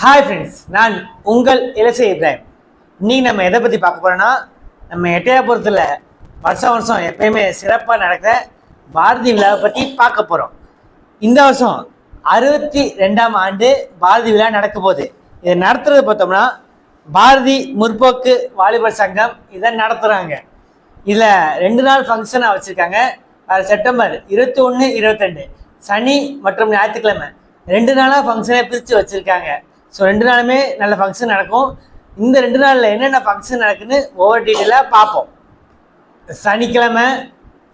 Hi friends நான் உங்கள் இலசை இப்ராஹிம். இன்னைக்கு நம்ம எதை பற்றி பார்க்க போகிறோன்னா நம்ம எட்டயபுரத்தில் வருஷம் வருஷம் எப்பயுமே சிறப்பாக நடக்கிற பாரதி விழாவை பற்றி பார்க்க போகிறோம் இந்த வருஷம் அறுபத்தி ரெண்டாம் ஆண்டு பாரதி விழா நடக்க போகுது. இதை நடத்துறது பார்த்தோம்னா பாரதி முற்போக்கு வாலிபர் சங்கம் இதை நடத்துகிறாங்க இதில் ரெண்டு நாள் ஃபங்க்ஷனாக வச்சுருக்காங்க. அது செப்டம்பர் இருபத்தி ஒன்று இருபத்தெண்டு சனி மற்றும் ஞாயிற்றுக்கிழமை. ரெண்டு நாளாக ஃபங்க்ஷனை பிரித்து வச்சுருக்காங்க. ஸோ ரெண்டு நாளுமே நல்ல ஃபங்க்ஷன் நடக்கும். இந்த ரெண்டு நாளில் என்னென்ன ஃபங்க்ஷன் நடக்குன்னு ஒவ்வொரு டீட்டெயிலாக பார்ப்போம். சனிக்கிழமை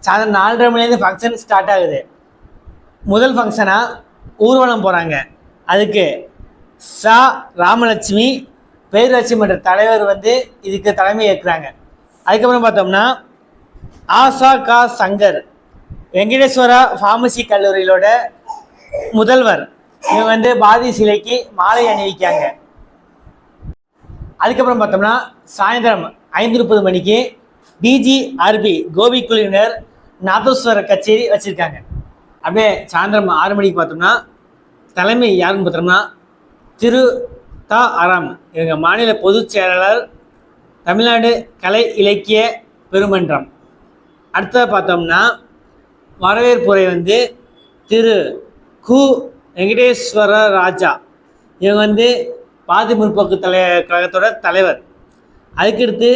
சாயந்தரம் நாலரை மணிலேருந்து ஃபங்க்ஷன் ஸ்டார்ட் ஆகுது. முதல் ஃபங்க்ஷனாக ஊர்வலம் போகிறாங்க அதுக்கு சா. ராமலட்சுமி பேரூராட்சி மன்ற தலைவர் வந்து இதுக்கு தலைமை ஏற்கிறாங்க. அதுக்கப்புறம் பார்த்தோம்னா ஆசா கா. சங்கர் வெங்கடேஸ்வரா ஃபார்மசி கல்லூரியிலோட முதல்வர். இவங்க வந்து பாரதி சிலைக்கு மாலை அணிவிக்காங்க அதுக்கப்புறம் பார்த்தோம்னா சாயந்தரம் ஐந்து முப்பது மணிக்கு டிஜிஆர்பி கோபி குழுவினர் நாதஸ்வர கச்சேரி வச்சுருக்காங்க. அப்படியே சாயந்தரம் ஆறு மணிக்கு பார்த்தோம்னா தலைமை யாருன்னு பார்த்தோம்னா திரு தா ஆராம் இவங்க மாநில பொதுச் செயலாளர் தமிழ்நாடு கலை இலக்கிய பெருமன்றம். அடுத்ததாக பார்த்தோம்னா வரவேற்புரை வந்து திரு கு வெங்கடேஸ்வர ராஜா. இவங்க வந்து பாதி முற்போக்கு தலை கழகத்தோட தலைவர். அதுக்கடுத்து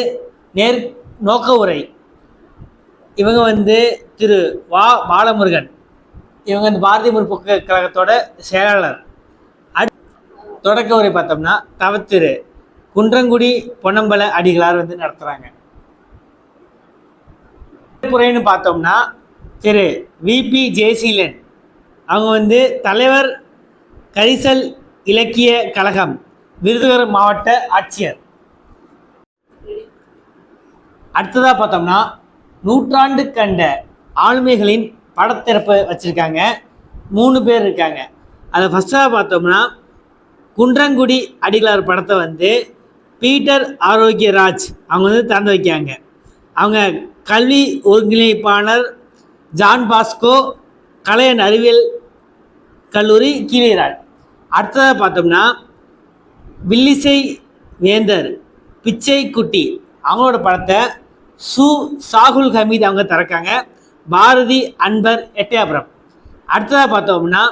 நேர் நோக்க உரை இவங்க வந்து திரு வா பாலமுருகன். இவங்க வந்து பாரதிய முற்போக்கு கழகத்தோட செயலாளர். அட் தொடக்க உரை பார்த்தோம்னா தவத்திரு. குன்றங்குடி பொன்னம்பல அடிகளார் வந்து நடத்துகிறாங்க புறைன்னு பார்த்தோம்னா திரு விபி ஜெயசீலன். அவங்க வந்து தலைவர் கரிசல் இலக்கிய கழகம் விருதுநகர் மாவட்ட ஆட்சியர். அடுத்ததாக பார்த்தோம்னா நூற்றாண்டு கண்ட ஆளுமைகளின் படத்திறப்பு வச்சுருக்காங்க. மூணு பேர் இருக்காங்க. அதை ஃபஸ்ட்டாக பார்த்தோம்னா குன்றங்குடி அடிகளார் படத்தை வந்து பீட்டர் ஆரோக்கியராஜ் அவங்க வந்து திறந்து வைக்காங்க அவங்க கல்வி ஒருங்கிணைப்பாளர் ஜான் பாஸ்கோ கலையன் அறிவியல் கல்லூரி கீழராஜ் அடுத்ததாக பார்த்தோம்னா வில்லிசை வேந்தர் பிச்சை குட்டி. அவங்களோட படத்தை சு சாகுல் ஹமீத் அவங்க திறக்காங்க. பாரதி அன்பர் எட்டயபுரம். அடுத்ததாக பார்த்தோம்னா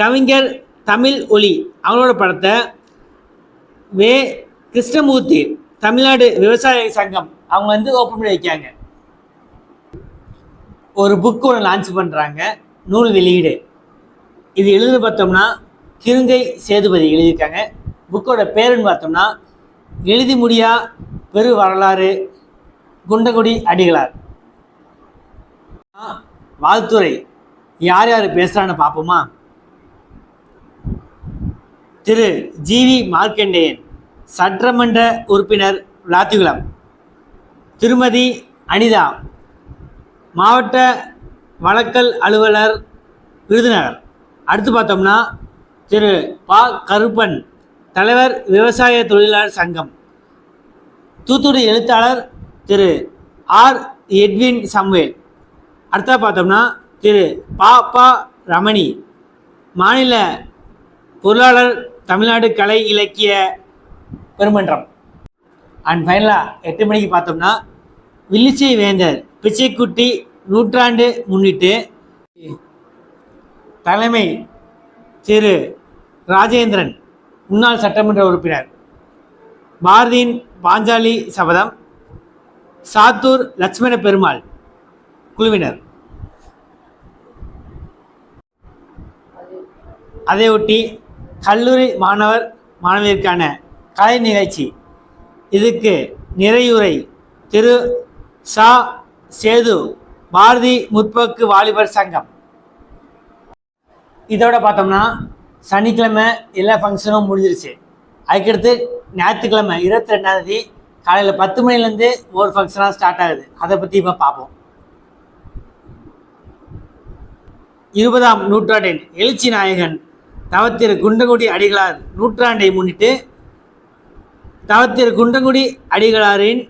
கவிஞர் தமிழ் ஒளி அவங்களோட படத்தை வே கிருஷ்ணமூர்த்தி தமிழ்நாடு விவசாய சங்கம் அவங்க வந்து ஓப்பன் பண்ணி வைக்காங்க ஒரு புக் ஒன்று லான்ச் பண்ணுறாங்க நூல் வெளியீடு. இது எழுது பார்த்தோம்னா கிருங்கை சேதுபதி எழுதியிருக்காங்க. புக்கோட பேருன்னு பார்த்தோம்னா எழுதி முடியா பெரு வரலாறு குண்டகுடி அடிகளார். வாழ்த்துறை. யார் யார் பேசுகிறான்னு பார்ப்போமா? திரு ஜிவி மார்க்கண்டேயன் சட்டமன்ற உறுப்பினர் விளாத்திகுளம். திருமதி அனிதா மாவட்ட வழக்கல் அலுவலர் விருதுநகர். அடுத்து பார்த்தோம்னா திரு பா. கருப்பன் தலைவர் விவசாய தொழிலாளர் சங்கம். தூத்துக்குடி எழுத்தாளர் திரு ஆர். எட்வின் சம்வேல். அடுத்தா பார்த்தோம்னா திரு பா. பா. ரமணி. மாநில பொருளாளர் தமிழ்நாடு கலை இலக்கிய பெருமன்றம். அண்ட் ஃபைனலாக எட்டு மணிக்கு பார்த்தோம்னா வில்லிச்சை வேந்தர். பிச்சைக்குட்டி நூற்றாண்டு முன்னிட்டு தலைமை திரு ராஜேந்திரன் முன்னாள் சட்டமன்ற உறுப்பினர் பாரதியின் பாஞ்சாலி சபதம் சாத்தூர் லட்சுமண பெருமாள் குழுவினர். அதையொட்டி கல்லூரி மாணவர் மாணவியருக்கான கலை நிகழ்ச்சி. இதுக்கு நிறையுரை திரு சா. சேது பாரதி முற்போக்கு வாலிபர் சங்கம். இதோட பார்த்தோம்னா சனிக்கிழமை எல்லா ஃபங்க்ஷனும் முடிஞ்சிருச்சு. அதுக்கடுத்து ஞாயிற்றுக்கிழமை இருபத்தி ரெண்டாந்தேதி காலையில் பத்து மணிலேருந்து ஒரு ஃபங்க்ஷனாக ஸ்டார்ட் ஆகுது. அதை பற்றி இப்போ பார்ப்போம். இருபதாம் நூற்றாண்டின் எழுச்சி நாயகன் தவத்திரு குண்டங்குடி அடிகளார் நூற்றாண்டை முன்னிட்டு தவத்திரு குண்டங்குடி அடிகளாரின்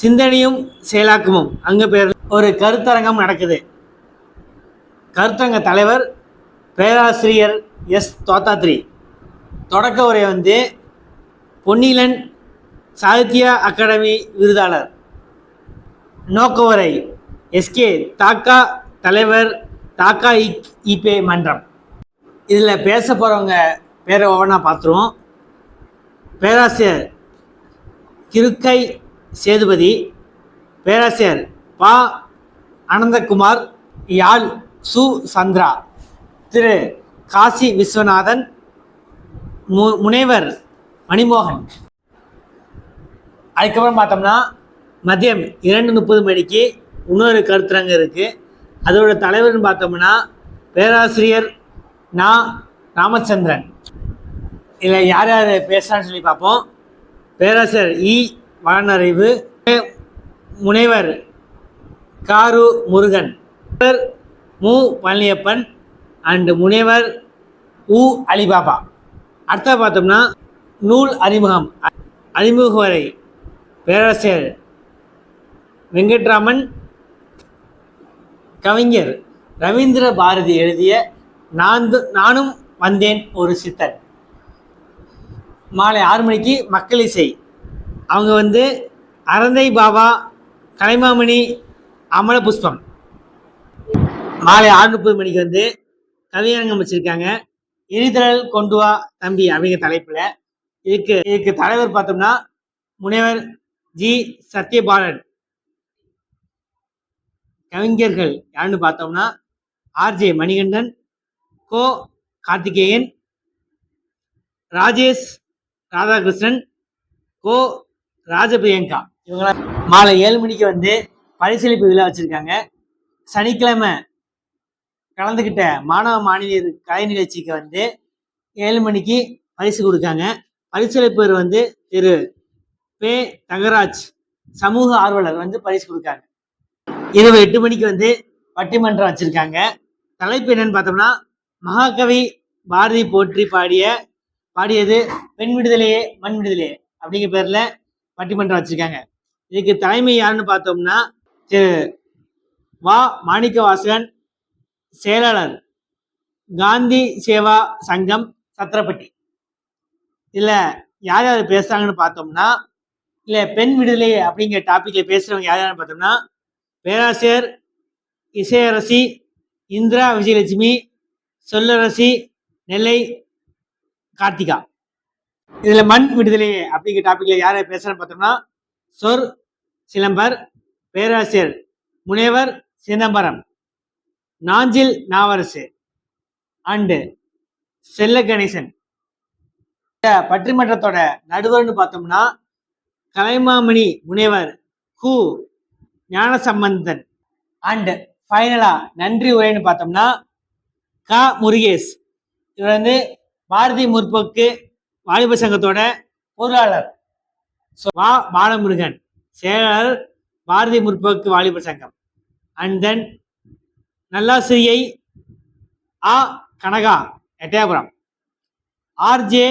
சிந்தனையும் செயலாக்கமும் அங்கே பேர் ஒரு கருத்தரங்கம் நடக்குது. கருத்தரங்க தலைவர் பேராசிரியர் எஸ் தோத்தாத்ரி. தொடக்க உரை வந்து பொன்னிலன் சாகித்ய அகாடமி விருதாளர். நோக்க உரை எஸ்கே தாக்கா தலைவர் தாக்கா இக் இபே மன்றம். இதில் பேச போகிறவங்க பேரை ஒவ்வொன்றா பார்த்துருவோம் பேராசிரியர் கிருக்கை சேதுபதி பேராசிரியர் பா. அனந்தகுமார் யாழ் சு. சந்திரா. திரு. காசி விஸ்வநாதன் மு. முனைவர் மணிமோகன். அதுக்கப்புறம் பார்த்தோம்னா மதியம் இரண்டு முப்பது மணிக்கு இன்னொரு கருத்தரங்கு இருக்குது அதோட தலைவர்னு பார்த்தோம்னா பேராசிரியர் நா. ராமச்சந்திரன். இதில் யார் யார் பேசுகிறான்னு சொல்லி பார்ப்போம். பேராசிரியர் இ. வளனறிவு முனைவர் car Murugan. M. Palaniappan and முனைவர் உ. அலிபாபா. அடுத்த பார்த்தோம்னா நூல் அறிமுகம். அறிமுக வரை பேராசிரியர் வெங்கட்ராமன் கவிஞர் ரவீந்திர பாரதி எழுதிய நான் நானும் வந்தேன் ஒரு சித்தன். மாலை ஆறு மணிக்கு மக்கள் இசை அவங்க வந்து அரந்தை பாபா கலைமாமணி அமல புஷ்பம். மாலை ஆறு முப்பது மணிக்கு வந்து கவியரங்கம் வச்சுருக்காங்க. எரிதழல் கொண்டு வா தம்பி அப்படிங்கிற தலைப்பில். இதுக்கு இதுக்கு தலைவர் பார்த்தோம்னா முனைவர் ஜி. சத்யபாலன். கவிஞர்கள் யாருன்னு பார்த்தோம்னா ஆர்ஜே மணிகண்டன் கோ. கார்த்திகேயன் ராஜேஷ் ராதாகிருஷ்ணன் கோ. ராஜபிரியங்கா. இவங்களாம் மாலை ஏழு மணிக்கு வந்து பரிசளிப்பு விழா வச்சுருக்காங்க. சனிக்கிழமை கலந்துக்கிட்ட மாணவ மாணவியர் கலை நிகழ்ச்சிக்கு வந்து ஏழு மணிக்கு பரிசு கொடுக்காங்க. பரிசளிப்பவர் வந்து திரு. பே. தங்கராஜ் சமூக ஆர்வலர் வந்து பரிசு கொடுக்காங்க. இரவு எட்டு மணிக்கு வந்து பட்டிமன்றம் வச்சுருக்காங்க. தலைப்பு என்னன்னு பார்த்தோம்னா மகாகவி பாரதி போற்றி பாடிய பாடியது பெண் விடுதலையே மண் விடுதலையே அப்படிங்கிற பேரில் பட்டிமன்றம் வச்சுருக்காங்க. இதுக்கு தலைமை யாருன்னு பார்த்தோம்னா திரு வா மாணிக்கவாசகன் செயலாளர் காந்தி சேவா சங்கம் சத்திரப்பட்டி. இதில் யார் யார் பேசுகிறாங்கன்னு பார்த்தோம்னா இல்லை பெண் விடுதலை அப்படிங்கிற டாப்பிக்கில் பேசுகிறவங்க யார் யாருன்னு பார்த்தோம்னா பேராசிரியர் இசையரசி இந்திரா விஜயலட்சுமி சொல்லரசி நெல்லை கார்த்திகா. இதில் மண் விடுதலை அப்படிங்கிற டாப்பிக்கில் யார் பேசுறேன்னு பார்த்தோம்னா சொர் சிலம்பர் பேராசிரியர் முனைவர் சிதம்பரம் நாஞ்சில் நாவரசு அண்டு செல்ல கணேசன் பற்றிமன்றத்தோட பட்டிமன்றத்தோட நடுவர்னு பார்த்தோம்னா கலைமாமணி முனைவர் கு ஞானசம்பந்தன் அண்டு ஃபைனலா நன்றி உரைன்னு பார்த்தோம்னா க. முருகேஷ். இவர் வந்து பாரதி முற்போக்கு வாலிப சங்கத்தோட பொருளாளர். ஸோ வா பாலமுருகன் செயலாளர் பாரதி முற்போக்கு வாலிபர் சங்கம். அண்ட் தென் நல்லாசிரியை ஆ கனகா எட்டயபுரம். ஆர்ஜே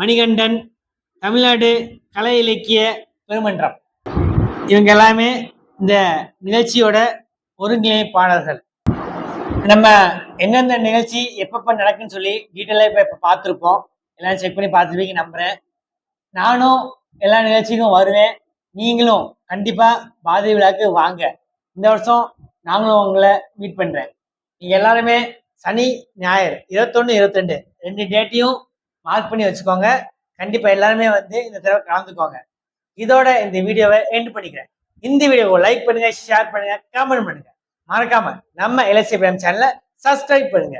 மணிகண்டன் தமிழ்நாடு கலை இலக்கிய பெருமன்றம். இவங்க எல்லாமே இந்த நிகழ்ச்சியோட ஒருங்கிணைப்பாளர்கள். நம்ம எந்தெந்த நிகழ்ச்சி எப்பப்போ நடக்குன்னு சொல்லி டீட்டெயிலாக இப்போ இப்போ பார்த்துருப்போம். எல்லாம் செக் பண்ணி பார்த்துருப்பீங்க நம்புகிறேன் நானும் எல்லா நிகழ்ச்சிக்கும் வருவேன். நீங்களும் கண்டிப்பாக பாதிரி விழாக்கு வாங்க. இந்த வருஷம் நாங்களும் உங்களை மீட் பண்ணுறேன் நீங்கள் எல்லாருமே சனி ஞாயிறு இருபத்தொன்று இருபத்தெண்டு ரெண்டு டேட்டையும் மார்க் பண்ணி வச்சுக்கோங்க. கண்டிப்பாக எல்லாருமே வந்து இந்த தடவை கலந்துக்கோங்க. இதோட இந்த வீடியோவை எண்ட் பண்ணிக்கிறேன். இந்த வீடியோவை லைக் பண்ணுங்க ஷேர் பண்ணுங்க கமெண்ட் பண்ணுங்க. மறக்காம நம்ம எல்எஸ்சி பிரேம் சேனலை சப்ஸ்கிரைப் பண்ணுங்க.